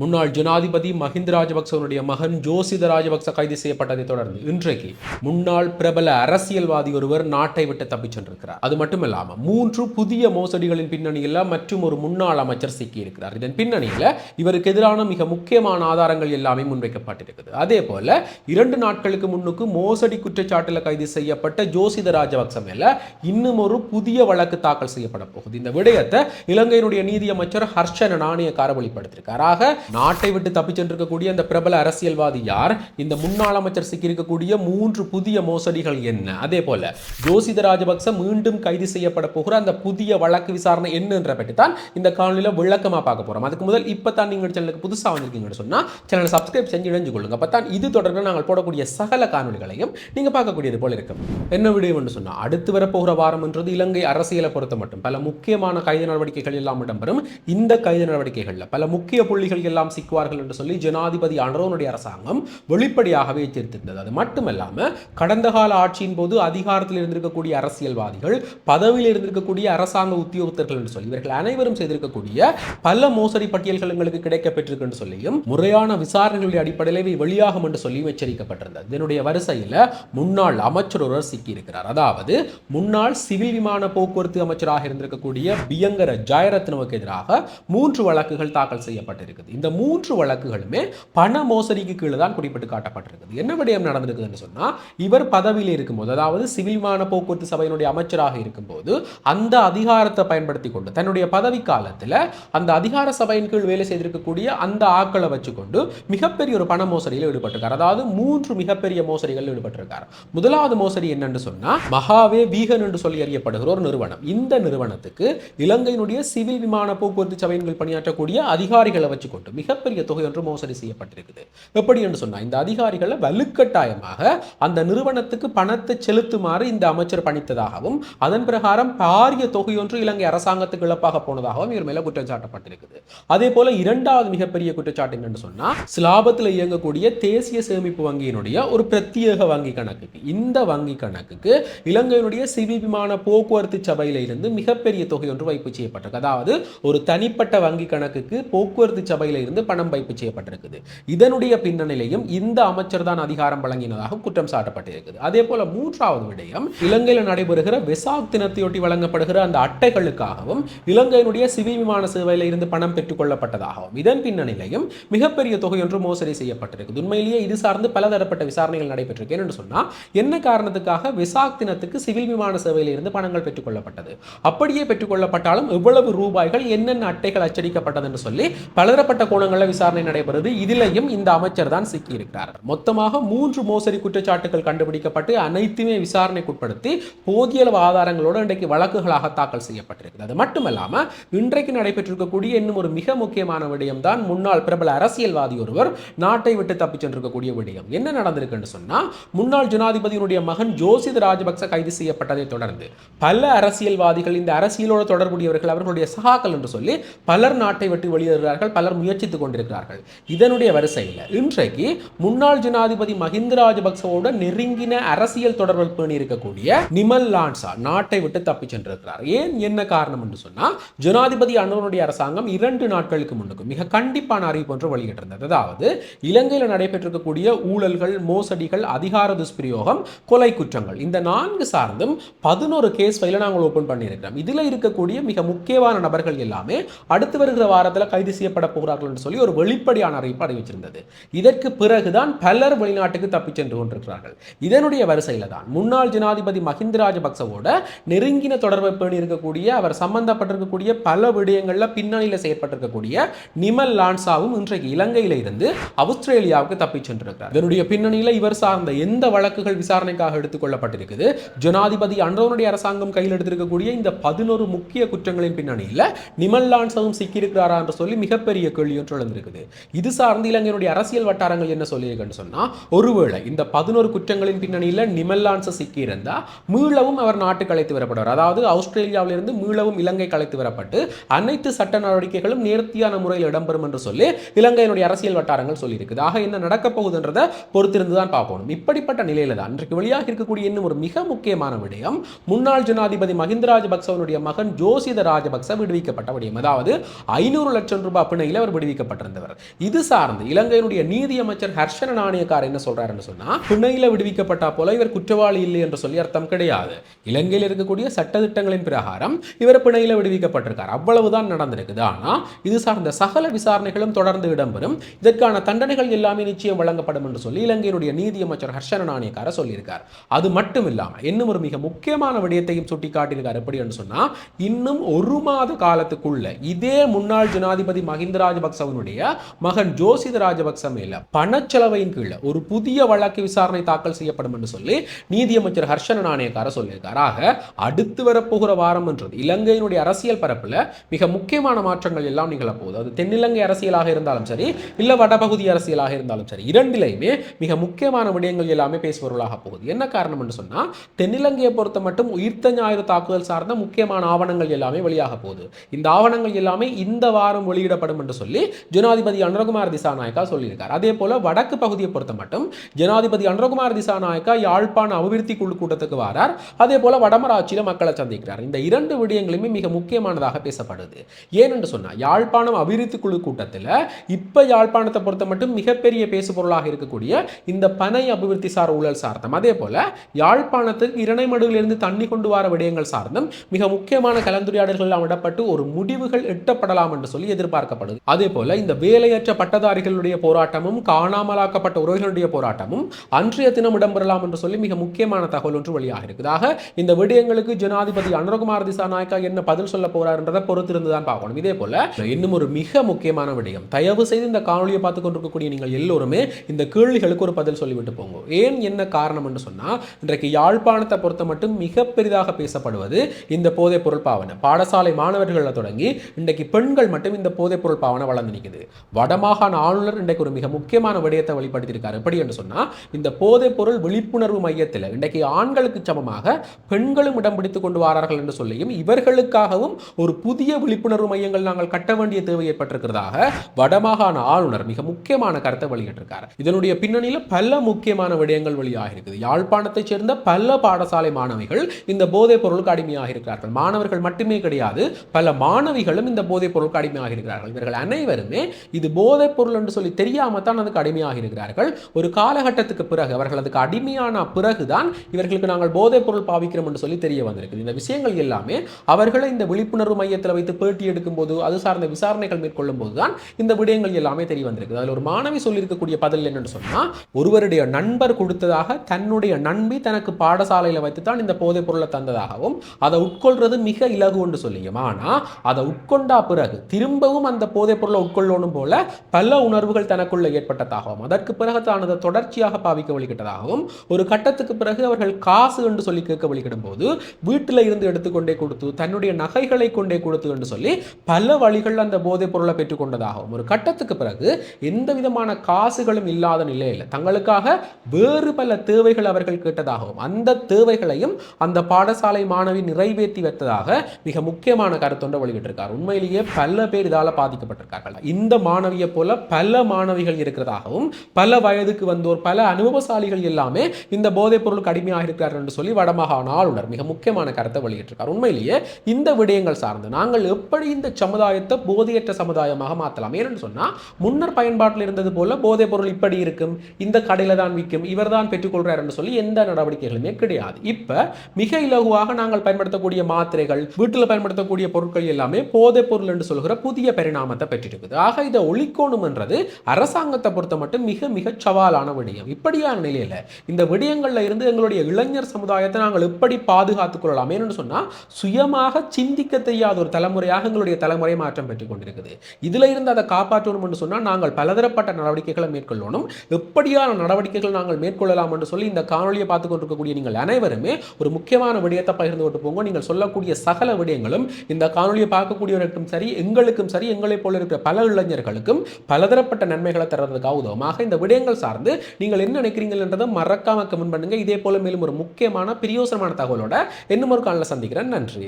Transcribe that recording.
முன்னாள் ஜனாதிபதி மஹிந்த ராஜபக்சவனுடைய மகன் ஜோசித ராஜபக்ச கைது செய்யப்பட்டதை தொடர்ந்து இன்றைக்கு முன்னாள் பிரபல அரசியல்வாதி ஒருவர் நாட்டை விட்டு தப்பிச் சென்றிருக்கிறார். அது மட்டுமல்லாம மூன்று புதிய மோசடிகளின் பின்னணியில் மற்றும் ஒரு முன்னாள் அமைச்சர் சிக்கியிருக்கிறார். இதன் பின்னணியில் இவருக்கு எதிரான மிக முக்கியமான ஆதாரங்கள் எல்லாமே முன்வைக்கப்பட்டிருக்குது. அதே போல இரண்டு நாட்களுக்கு முன்னுக்கு மோசடி குற்றச்சாட்டில் கைது செய்யப்பட்ட ஜோசித ராஜபக்ச மேல இன்னும் ஒரு புதிய வழக்கு தாக்கல் செய்யப்பட போகுது. இந்த விடயத்தை இலங்கையினுடைய நீதியமைச்சர் ஹர்ஷன நாணயக்கார வெளிப்படுத்தியிருக்கார். ஆக நாட்டை விட்டு தப்பிச் சென்றிருக்கக்கூடிய அந்த பிரபல அரசியல்வாதி யார்? இந்த முன்னாள் அமைச்சர் சிக்கியிருக்கக்கூடிய மூன்று புதிய மோசடிகள் என்ன? அதே போல ஜோசித ராஜபக்ச மீண்டும் கைது செய்யப்பட போகிற அந்த புதிய வழக்கு விசாரணை என்னன்ற பற்றி தான் இந்த காணொலியில் விளக்கமாக பார்க்க போகிறோம் அதுக்கு முதல் இப்போ தான் நீங்கள் சேனலுக்கு புதுசாக வந்திருக்கீங்கன்னு சொன்னால் சேனலை சப்ஸ்கிரைப் செஞ்சு இணைஞ்சு கொள்ளுங்க. அப்போ தான் இது தொடர்பில் நாங்கள் போடக்கூடிய சகல காணொலிகளையும் நீங்க பார்க்கக்கூடியது போல இருக்கும் என்ன விடயம் என்று சொன்னா அடுத்து வரப்போகிற வாரம் என்றது இலங்கை அரசியலை பொறுத்த மட்டும். பல முக்கியமான கைது நடவடிக்கைகள் எல்லாம் இடம்பெறும். இந்த கைது நடவடிக்கைகளில் பல முக்கிய புள்ளிகள் எல்லாம் சிக்குவார்கள் என்று சொல்லி ஜனாதிபதி அன்றோனுடைய அரசாங்கம் வெளிப்படையாகவே எச்சரித்திருந்தது. அது மட்டுமல்லாமல் கடந்த கால ஆட்சியின் போது அதிகாரத்தில் இருந்திருக்கக்கூடிய அரசியல்வாதிகள் பதவியில் இருந்திருக்கக்கூடிய அரசாங்க உத்தியோகத்தர்கள் என்று சொல்லி இவர்கள் அனைவரும் செய்திருக்கக்கூடிய பல மோசடி பட்டியல்கள் எங்களுக்கு கிடைக்கப்பெற்றிருக்கு என்று சொல்லியும் முறையான விசாரணைகளுடைய அடிப்படையில் இவை வெளியாகும் என்று சொல்லியும் எச்சரிக்கப்பட்டிருந்தது. இதனுடைய வரிசையில் முன்னாள் அமைச்சர் ஒருவர் சிக்கியிருக்கிறார். அதாவது முன்னாள் சிவில் விமான போக்குவரத்து அமைச்சராக இருந்திருக்கக்கூடிய பியங்கர ஜாயரத்னவுக்கு எதிராக மூன்று வழக்குகள் தாக்கல் செய்யப்பட்டிருக்குது. இந்த மூன்று வழக்குகளுமே பண மோசடிக்கு கீழே தான் குறிப்பிட்டு காட்டப்பட்டிருக்குது என்ன விடயம் நடந்திருக்குதுன்னு சொன்னா இவர் பதவியில் இருக்கும்போது அதாவது சிவில் விமான போக்குவரத்து சபையினுடைய அமைச்சராக இருக்கும்போது அந்த அதிகாரத்தை பயன்படுத்தி கொண்டு தன்னுடைய பதவி காலத்தில் அந்த அதிகார சபையின் கீழ் வேலை செய்திருக்கக்கூடிய அந்த ஆக்களை வச்சுக்கொண்டு மிகப்பெரிய ஒரு பண மோசடியில் ஈடுபட்டிருக்கார். அதாவது மூன்று மிகப்பெரிய மோசடிகளில் ஈடுபட்டிருக்கார். முதலாவது மோசடி என்னன்னு சொன்னால் மகாவே வீகன் என்று சொல்லி அறியப்படுகிற ஒரு நிறுவனம். இந்த நிறுவனத்துக்கு இலங்கையினுடைய சிவில் விமான போக்குவரத்து சபையின் பணியாற்றக்கூடிய அதிகாரிகளை வச்சுக்கொண்டு மிகப்பெரிய தொகை ஒன்று மோசடி செய்யப்பட்டிருக்குது. எப்படி என்று சொன்னால் இந்த அதிகாரிகளை வலுக்கட்டாயமாக அந்த நிறுவனத்துக்கு பணத்தை செலுத்துமாறு இந்த அமைச்சர் பணித்ததாகவும் அதன் பிரகாரம் பாரிய தொகை ஒன்று இலங்கை அரசாங்கத்துக்கு இழப்பாக போனதாகவும் இவர் மேல குற்றம் சாட்டப்பட்டிருக்குது. அதே போல இரண்டாவது மிகப்பெரிய குற்றச்சாட்டு என்னன்னு சொன்னா சிலாபத்தில் இயங்கக்கூடிய தேசிய சேமிப்பு வங்கியினுடைய ஒரு பிரத்யேக வங்கி கணக்குக்கு இந்த வங்கி கணக்குக்கு இலங்கையினுடைய சிவி விமான போக்குவரத்து சபையில இருந்து மிகப்பெரிய தொகை ஒன்று வைப்பு செய்யப்பட்டிருக்கு. அதாவது ஒரு தனிப்பட்ட வங்கி கணக்குக்கு போக்குவரத்து சபையில இருந்து பணம் வைப்பு செய்யப்பட்டிருக்குது. இதனுடைய பின்னணியிலையும் இந்த அமைச்சர் தான் அதிகாரம் வழங்கினதாக குற்றம் சாட்டப்பட்டிருக்குது. அதே போல மூன்றாவது விடயம் இலங்கையில் நடைபெறுகிற வெசாக் தினத்தையொட்டி வழங்கப்படுகிற அந்த அட்டைகளுக்காகவும் இலங்கையினுடைய சிவில் விமான சேவையில் இருந்து பணம் பெற்றுக் கொள்ளப்பட்டதாகவும் இதன் பின்னணியிலையும் மிகப்பெரிய தொகை ஒன்று மோசடி செய்யப்பட்டிருக்குது. உண்மையிலேயே இது சார்ந்து பலதரப்பட்ட விசாரணைகள் நடைபெற்றிருக்கு என்று சொன்னால் என்ன காரணத்துக்காக வெசாக் தினத்துக்கு சிவில் விமான சேவையில் இருந்து பணங்கள் பெற்றுக் கொள்ளப்பட்டது? அப்படியே பெற்றுக் கொள்ளப்பட்டாலும் எவ்வளவு ரூபாய்கள் என்னென்ன அட்டைகள் அச்சடிக்கப்பட்டது என்று சொல்லி பலதரப்பட்ட கோணங்களில் விசாரணை நடைபெறுது. இதிலையும் இந்த அமைச்சர் தான் சிக்கியிருக்கிறார். மொத்தமாக மூன்று மோசடி குற்றச்சாட்டுகள் கண்டுபிடிக்கப்பட்டு அனைத்துமே விசாரணைக்குட்படுத்தி போதிய அளவு ஆதாரங்களோடு இன்றைக்கு வழக்குகளாக தாக்கல் செய்யப்பட்டிருக்கிறது. அது மட்டுமல்லாமல் இன்றைக்கு நடைபெற்றிருக்கக்கூடிய இன்னும் ஒரு மிக முக்கியமான விடயம் தான் முன்னாள் பிரபல அரசியல்வாதி ஒருவர் நாட்டை விட்டு தப்பிச் சென்றிருக்கக்கூடிய விடயம். என்ன நடந்திருக்குன்னு சொன்னா முன்னாள் ஜனாதிபதியினுடைய மகன் ஜோசித் ராஜபக்ச கைது செய்யப்பட்டதை தொடர்ந்து பல அரசியல்வாதிகள் இந்த அரசியலோடு தொடர்புடையவர்கள் அவர்களுடைய சகாக்கள் என்று சொல்லி பலர் நாட்டை விட்டு வெளியேறுகிறார்கள் பலர் முயற்சி முயற்சித்துக் கொண்டிருக்கிறார்கள். இதனுடைய வரிசையில் இன்றைக்கு முன்னாள் ஜனாதிபதி மஹிந்த ராஜபக்சவோட நெருங்கின அரசியல் தொடர்பில் பேணி இருக்கக்கூடிய நிமல் லான்சா நாட்டை விட்டு தப்பி சென்றிருக்கிறார். ஏன் என்ன காரணம் என்று சொன்னால் ஜனாதிபதி அனுவனுடைய அரசாங்கம் இரண்டு நாட்களுக்கு முன்னுக்கு மிக கண்டிப்பான அறிவிப்பு ஒன்று வெளியிட்டிருந்தது. அதாவது இலங்கையில் நடைபெற்றிருக்கக்கூடிய ஊழல்கள் மோசடிகள் அதிகார துஷ்பிரயோகம் கொலை குற்றங்கள் இந்த நான்கு சார்ந்தும் பதினோரு கேஸ் ஃபைல நாங்கள் ஓபன் பண்ணியிருக்கிறோம். இதில் இருக்கக்கூடிய மிக முக்கியமான நபர்கள் எல்லாமே அடுத்து வருகிற வாரத்தில் கைது செய்யப்பட போகிறார்கள் என்று சொல்லி ஒரு வெளிப்படையான அறிவிப்பு அறிவிச்சிருந்தது இதற்கு பிறகுதான் பலர் வெளிநாட்டுக்கு தப்பிச் சென்று கொண்டிருக்கிறார்கள். இதனுடைய வரிசையில் தான் முன்னாள் ஜனாதிபதி மஹிந்த ராஜபக்சவோட நெருங்கின தொடர்பை பேணி இருக்கக்கூடிய அவர் சம்பந்தப்பட்டிருக்கக்கூடிய பல விடயங்களில் பின்னணியில் செயற்பட்டிருக்கக்கூடிய நிமல் லான்சாவும் இன்றைக்கு இலங்கையில இருந்து அவுஸ்திரேலியாவுக்கு தப்பிச் சென்றிருக்கிறார். இதனுடைய பின்னணியில் இவர் சார்ந்த எந்த வழக்குகள் விசாரணைக்காக எடுத்துக்கொள்ளப்பட்டிருக்குது ஜனாதிபதி அன்றோனுடைய அரசாங்கம் கையில் எடுத்திருக்கக்கூடிய இந்த பதினோரு முக்கிய குற்றங்களின் பின்னணியில் நிமல் லான்சாவும் சிக்கியிருக்கிறாரா என்று சொல்லி மிகப்பெரிய கேள்வி கையொற்றலும் இருக்குது இது சார்ந்து இலங்கையினுடைய அரசியல் வட்டாரங்கள் என்ன சொல்லியிருக்குன்னு சொன்னால் ஒருவேளை இந்த பதினோரு குற்றங்களின் பின்னணியில் நிமல் சிக்கியிருந்தால் மீளவும் அவர் நாட்டு கலைத்து வரப்படுவார் அதாவது ஆஸ்திரேலியாவிலிருந்து மீளவும் இலங்கை கலைத்து வரப்பட்டு அனைத்து சட்ட நடவடிக்கைகளும் நேர்த்தியான முறையில் இடம்பெறும் என்று சொல்லி இலங்கையினுடைய அரசியல் வட்டாரங்கள் சொல்லியிருக்குது. ஆக என்ன நடக்கப் போகுதுன்றதை பொறுத்திருந்து தான் பார்க்கணும் இப்படிப்பட்ட நிலையில தான் இன்றைக்கு வெளியாக இருக்கக்கூடிய இன்னும் ஒரு மிக முக்கியமான விடயம் முன்னாள் ஜனாதிபதி மஹிந்த ராஜபக்சவனுடைய மகன் ஜோசித ராஜபக்ச விடுவிக்கப்பட்ட விடயம். அதாவது ஐநூறு லட்சம் ரூபாய் பிணையில் அவர் விடுவி விடுவிக்கப்பட்டிருந்தவர். இது சார்ந்து இலங்கையினுடைய நீதி அமைச்சர் ஹர்ஷன நாணயக்கார் என்ன சொல்றாருன்னு சொன்னா பிணையில விடுவிக்கப்பட்டா போல இவர் குற்றவாளி இல்லை என்று சொல்லி அர்த்தம் கிடையாது. இலங்கையில் இருக்கக்கூடிய சட்டத்திட்டங்களின் பிரகாரம் இவர் பிணையில விடுவிக்கப்பட்டிருக்கார். அவ்வளவுதான் நடந்திருக்குது. ஆனா இது சார்ந்த சகல விசாரணைகளும் தொடர்ந்து இடம்பெறும். இதற்கான தண்டனைகள் எல்லாமே நிச்சயம் வழங்கப்படும் என்று சொல்லி இலங்கையினுடைய நீதி அமைச்சர் ஹர்ஷன நாணயக்கார சொல்லியிருக்கார். அது மட்டும் இல்லாம இன்னும் ஒரு மிக முக்கியமான விடயத்தையும் சுட்டிக்காட்டியிருக்கார் எப்படி என்று சொன்னா இன்னும் ஒரு மாத காலத்துக்குள்ள இதே முன்னாள் ஜனாதிபதி மஹிந்த ராஜபக்ச ராஜபக்சவனுடைய மகன் ஜோசித ராஜபக்ச மேல பணச்செலவையின் கீழே ஒரு புதிய வழக்கு விசாரணை தாக்கல் செய்யப்படும் என்று சொல்லி நீதியமைச்சர் ஹர்ஷன நாணயக்கார சொல்லியிருக்கார். ஆக அடுத்து வரப்போகிற வாரம் என்றது இலங்கையினுடைய அரசியல் பரப்பில் மிக முக்கியமான மாற்றங்கள் எல்லாம் நிகழப்போகுது அது தென்னிலங்கை அரசியலாக இருந்தாலும் சரி இல்லை வடபகுதி அரசியலாக இருந்தாலும் சரி இரண்டிலையுமே மிக முக்கியமான விடயங்கள் எல்லாமே பேசுபவர்களாக போகுது. என்ன காரணம் என்று சொன்னால் தென்னிலங்கையை பொறுத்த மட்டும் உயிர்த்த ஞாயிறு தாக்குதல் சார்ந்த முக்கியமான ஆவணங்கள் எல்லாமே வெளியாக போகுது. இந்த ஆவணங்கள் எல்லாமே இந்த வாரம் வெளியிடப்படும் என்று சொல்லி சொல்லி ஜனாதிபதி அனுரகுமார் திசாநாயக்கா சொல்லியிருக்கார். அதே போல வடக்கு பகுதியை பொறுத்த மட்டும் ஜனாதிபதி அனுரகுமார் திசாநாயக்கா யாழ்ப்பாண அபிவிருத்தி குழு கூட்டத்துக்கு வரார். அதே போல வடமராட்சியில மக்களை சந்திக்கிறார். இந்த இரண்டு விடயங்களுமே மிக முக்கியமானதாக பேசப்படுது. ஏனென்று சொன்னா யாழ்ப்பாணம் அபிவிருத்தி குழு கூட்டத்தில் இப்ப யாழ்ப்பாணத்தை பொறுத்த மட்டும் மிகப்பெரிய பேசுபொருளாக இருக்கக்கூடிய இந்த பனை அபிவிருத்தி சார் ஊழல் சார்ந்தம். அதே போல யாழ்ப்பாணத்துக்கு இரணைமடுகளிலிருந்து தண்ணி கொண்டு வர விடயங்கள் சார்ந்தும் மிக முக்கியமான கலந்துரையாடல்கள் விடப்பட்டு ஒரு முடிவுகள் எட்டப்படலாம் என்று சொல்லி எதிர்பார்க்கப்படுது. அதே போல இந்த வேலையற்ற பட்டதாரிகளுடைய போராட்டமும் காணாமலாக்கப்பட்ட உறவுகளுடைய போராட்டமும் அன்றைய தினம் இடம்பெறலாம் என்று சொல்லி மிக முக்கியமான தகவல் ஒன்று வெளியாக இருக்குதாக இந்த விடயங்களுக்கு ஜனாதிபதி அனுரகுமார் திசாநாயக்கா என்ன பதில் சொல்ல போறாருன்றதை பொறுத்திருந்து தான் பார்க்கணும். இதே போல இன்னும் ஒரு மிக முக்கியமான விடயம். தயவு செய்து இந்த காணொலியை பார்த்து கொண்டிருக்கக்கூடிய நீங்கள் எல்லோருமே இந்த கேள்விகளுக்கு ஒரு பதில் சொல்லிவிட்டு போங்க. ஏன் என்ன காரணம் என்று சொன்னா இன்றைக்கு யாழ்ப்பாணத்தை பொறுத்த மட்டும் மிக பெரிதாக பேசப்படுவது இந்த போதைப் பொருள் பாவனை. பாடசாலை மாணவர்களை தொடங்கி இன்றைக்கு பெண்கள் மட்டும் இந்த போதைப் பொருள் பாவனை நடந்து நிற்குது வடமாகாண ஆளுநர் இன்றைக்கு ஒரு மிக முக்கியமான விடயத்தை வெளிப்படுத்தியிருக்காரு. எப்படி என்று சொன்னால் இந்த போதைப் பொருள் விழிப்புணர்வு மையத்தில் இன்றைக்கு ஆண்களுக்கு சமமாக பெண்களும் இடம் பிடித்துக் கொண்டு வாரார்கள் என்று சொல்லியும் இவர்களுக்காகவும் ஒரு புதிய விழிப்புணர்வு மையங்கள் நாங்கள் கட்ட வேண்டிய தேவை ஏற்பட்டிருக்கிறதாக வடமாகாண ஆளுநர் மிக முக்கியமான கருத்தை வெளியிட்டிருக்கார். இதனுடைய பின்னணியில் பல முக்கியமான விடயங்கள் வெளியாக இருக்குது யாழ்ப்பாணத்தைச் சேர்ந்த பல பாடசாலை மாணவிகள் இந்த போதைப் பொருளுக்கு அடிமையாக இருக்கிறார்கள் மாணவர்கள் மட்டுமே கிடையாது பல மாணவிகளும் இந்த போதைப் பொருளுக்கு அடிமையாக இருக்கிறார்கள் இவர்கள் அனைவரும் அனைவருமே இது போதைப் பொருள் என்று சொல்லி தெரியாம தான் அதுக்கு அடிமையாக இருக்கிறார்கள். ஒரு காலகட்டத்துக்கு பிறகு அவர்கள் அதுக்கு அடிமையான பிறகுதான் இவர்களுக்கு நாங்கள் போதைப் பொருள் பாவிக்கிறோம் என்று சொல்லி தெரிய வந்திருக்குது. இந்த விஷயங்கள் எல்லாமே அவர்களை இந்த விழிப்புணர்வு மையத்தில் வைத்து பேட்டி எடுக்கும் போது அது சார்ந்த விசாரணைகள் மேற்கொள்ளும் போது தான் இந்த விடயங்கள் எல்லாமே தெரிய வந்திருக்குது. அதில் ஒரு மாணவி சொல்லியிருக்கக்கூடிய பதில் என்னன்னு சொன்னா ஒருவருடைய நண்பர் கொடுத்ததாக தன்னுடைய நண்பி தனக்கு பாடசாலையில் வைத்து தான் இந்த போதைப் பொருளை தந்ததாகவும் அதை உட்கொள்றது மிக இலகு என்று சொல்லியும். ஆனா அதை உட்கொண்டா பிறகு திரும்பவும் அந்த போதைப் பொருளை உட்கொள்ளணும் போல பல உணர்வுகள் தனக்குள்ள ஏற்பட்டதாகவும் அதற்கு பிறகு தான் அதை தொடர்ச்சியாக பாவிக்க வழிகிட்டதாகவும் ஒரு கட்டத்துக்கு பிறகு அவர்கள் காசு என்று சொல்லி கேட்க வழிகிடும் போது வீட்டில் இருந்து எடுத்துக்கொண்டே கொடுத்து தன்னுடைய நகைகளை கொண்டே கொடுத்து என்று சொல்லி பல வழிகள் அந்த போதைப் பொருளை பெற்றுக்கொண்டதாகவும் ஒரு கட்டத்துக்கு பிறகு எந்த விதமான காசுகளும் இல்லாத நிலையில் தங்களுக்காக வேறு பல தேவைகள் அவர்கள் கேட்டதாகவும் அந்த தேவைகளையும் அந்த பாடசாலை மாணவி நிறைவேற்றி வைத்ததாக மிக முக்கியமான கருத்தொன்றை வெளியிட்டிருக்கார். உண்மையிலேயே பல பேர் இதால பாதிக்கப்பட்டிருக்கார்கள். இந்த மாணவியை போல பல மாணவிகள் இருக்கிறதாகவும் பல வயதுக்கு வந்தோர் பல அனுபவசாலிகள் எல்லாமே இந்த போதைப் பொருளுக்கு அடிமையாக இருக்கிறார்கள் என்று சொல்லி வடமாகாண ஆளுநர் மிக முக்கியமான கருத்தை வெளியிட்டிருக்கார். உண்மையிலேயே இந்த விடயங்கள் சார்ந்து நாங்கள் எப்படி இந்த சமுதாயத்தை போதையற்ற சமுதாயமாக மாற்றலாம் ஏன்னு சொன்னா முன்னர் பயன்பாட்டில் இருந்தது போல போதைப் பொருள் இப்படி இருக்கும் இந்த கடையில தான் விற்கும் இவர் தான் பெற்றுக்கொள்கிறார் என்று சொல்லி எந்த நடவடிக்கைகளுமே கிடையாது. இப்ப மிக இலகுவாக நாங்கள் பயன்படுத்தக்கூடிய மாத்திரைகள் வீட்டில் பயன்படுத்தக்கூடிய பொருட்கள் எல்லாமே போதைப் பொருள் என்று சொல்கிற புதிய பரிணாமத்தை பெற்றிருக்குது ஆக இதை ஒழிக்கணும் என்றது அரசாங்கத்தை பொறுத்த மட்டும் மிக மிக சவாலான விடயம். இப்படியான நிலையில் இந்த விடயங்கள்ல இருந்து எங்களுடைய இளைஞர் சமுதாயத்தை நாங்கள் எப்படி பாதுகாத்துக் கொள்ளலாம்? ஏன்னு சொன்னால் சுயமாக சிந்திக்க தெரியாத ஒரு தலைமுறையாக எங்களுடைய தலைமுறை மாற்றம் பெற்றுக் கொண்டிருக்குது. இதுல இருந்து அதை காப்பாற்றணும் என்று சொன்னால் நாங்கள் பலதரப்பட்ட நடவடிக்கைகளை மேற்கொள்ளணும். எப்படியான நடவடிக்கைகள் நாங்கள் மேற்கொள்ளலாம் என்று சொல்லி இந்த காணொலியை பார்த்து கொண்டிருக்கக்கூடிய நீங்கள் அனைவருமே ஒரு முக்கியமான விடயத்தை பகிர்ந்து கொண்டு போங்க. நீங்கள் சொல்லக்கூடிய சகல விடயங்களும் இந்த காணொலியை பார்க்கக்கூடியவர்களுக்கும் சரி எங்களுக்கும் சரி எங்களைப் போல இருக்கிற பல இளைஞர்களுக்கும் பலதரப்பட்ட நன்மைகளை தர்றதுக்காக உதவமாக இந்த விடயங்கள் சார்ந்து நீங்கள் என்ன நினைக்கிறீங்கன்றதை மறக்காம கமெண்ட் பண்ணுங்க. இதே போல மேலும் ஒரு முக்கியமான பிரியோசனமான தகவலோட இன்னும் ஒரு காலில் சந்திக்கிறேன். நன்றி.